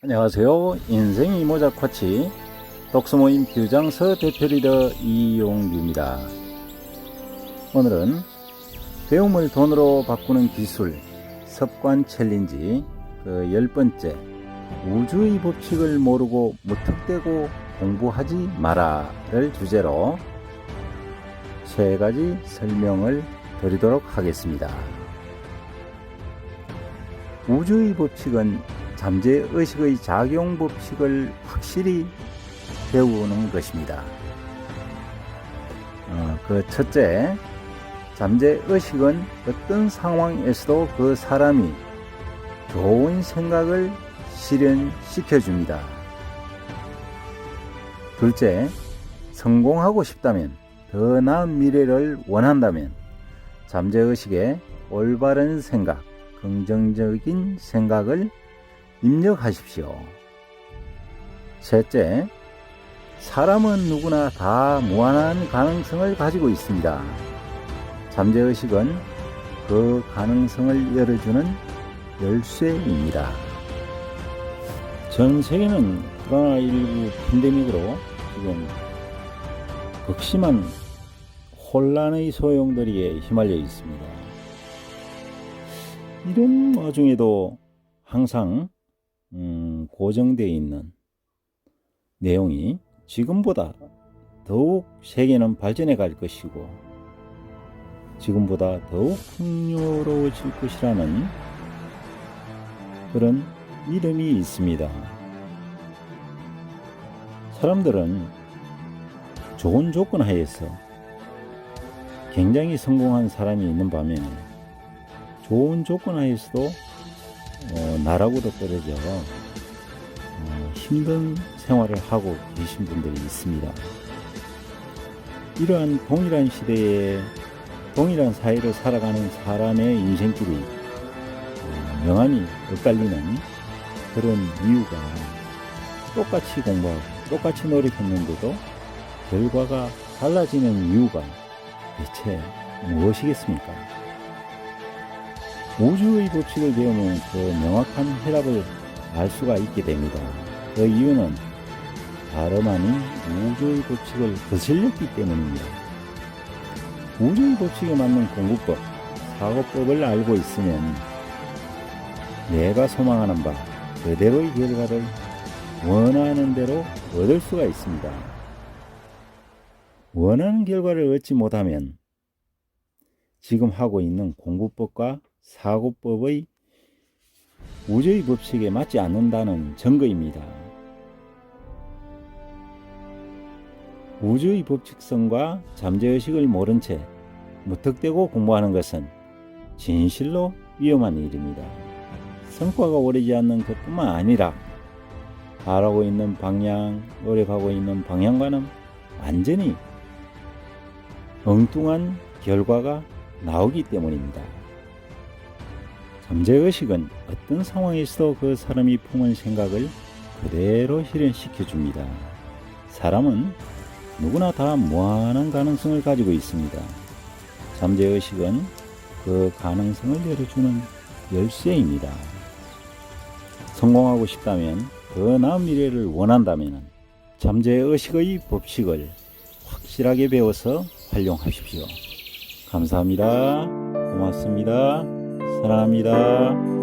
안녕하세요. 인생 이 모자 코치 독서모임 규장서 대표 리더 이용규입니다. 오늘은 배움을 돈으로 바꾸는 기술 습관 챌린지 그 열 번째 우주의 법칙을 모르고 무턱대고 공부하지 마라를 주제로 세 가지 설명을 드리도록 하겠습니다. 우주의 법칙은 잠재의식의 작용 법칙을 확실히 배우는 것입니다. 어, 그 첫째, 잠재의식은 어떤 상황에서도 그 사람이 좋은 생각을 실현시켜 줍니다. 둘째, 성공하고 싶다면, 더 나은 미래를 원한다면, 잠재의식에 올바른 생각, 긍정적인 생각을 입력하십시오. 셋째, 사람은 누구나 다 무한한 가능성을 가지고 있습니다. 잠재의식은 그 가능성을 열어주는 열쇠입니다. 전 세계는 코로나19 팬데믹으로 지금 극심한 혼란의 소용돌이에 휘말려 있습니다. 이런 와중에도 항상 음, 고정되어 있는 내용이 지금보다 더욱 세계는 발전해 갈 것이고 지금보다 더욱 풍요로워질 것이라는 그런 이름이 있습니다. 사람들은 좋은 조건 하에서 굉장히 성공한 사람이 있는 반면에 좋은 조건 하에서도 어, 나라고도 떨어져 어, 힘든 생활을 하고 계신 분들이 있습니다. 이러한 동일한 시대에 동일한 사회를 살아가는 사람의 인생길이 어, 명암이 엇갈리는 그런 이유가 똑같이 공부하고 똑같이 노력했는데도 결과가 달라지는 이유가 대체 무엇이겠습니까? 우주의 법칙을 배우면 그 명확한 해답을 알 수가 있게 됩니다. 그 이유는 아닌 우주의 법칙을 거슬렸기 때문입니다. 우주의 법칙에 맞는 공부법, 사고법을 알고 있으면 내가 소망하는 바 그대로의 결과를 원하는 대로 얻을 수가 있습니다. 원하는 결과를 얻지 못하면 지금 하고 있는 공부법과 사고법의 우주의 법칙에 맞지 않는다는 증거입니다. 우주의 법칙성과 잠재의식을 모른 채 무턱대고 공부하는 것은 진실로 위험한 일입니다. 성과가 오르지 않는 것뿐만 아니라 바라고 있는 방향, 노력하고 있는 방향과는 완전히 엉뚱한 결과가 나오기 때문입니다. 잠재의식은 어떤 상황에서도 그 사람이 품은 생각을 그대로 실현시켜 줍니다. 사람은 누구나 다 무한한 가능성을 가지고 있습니다. 잠재의식은 그 가능성을 열어주는 열쇠입니다. 성공하고 싶다면, 더 나은 미래를 원한다면, 잠재의식의 법칙을 확실하게 배워서 활용하십시오. 감사합니다. 고맙습니다. 사랑합니다.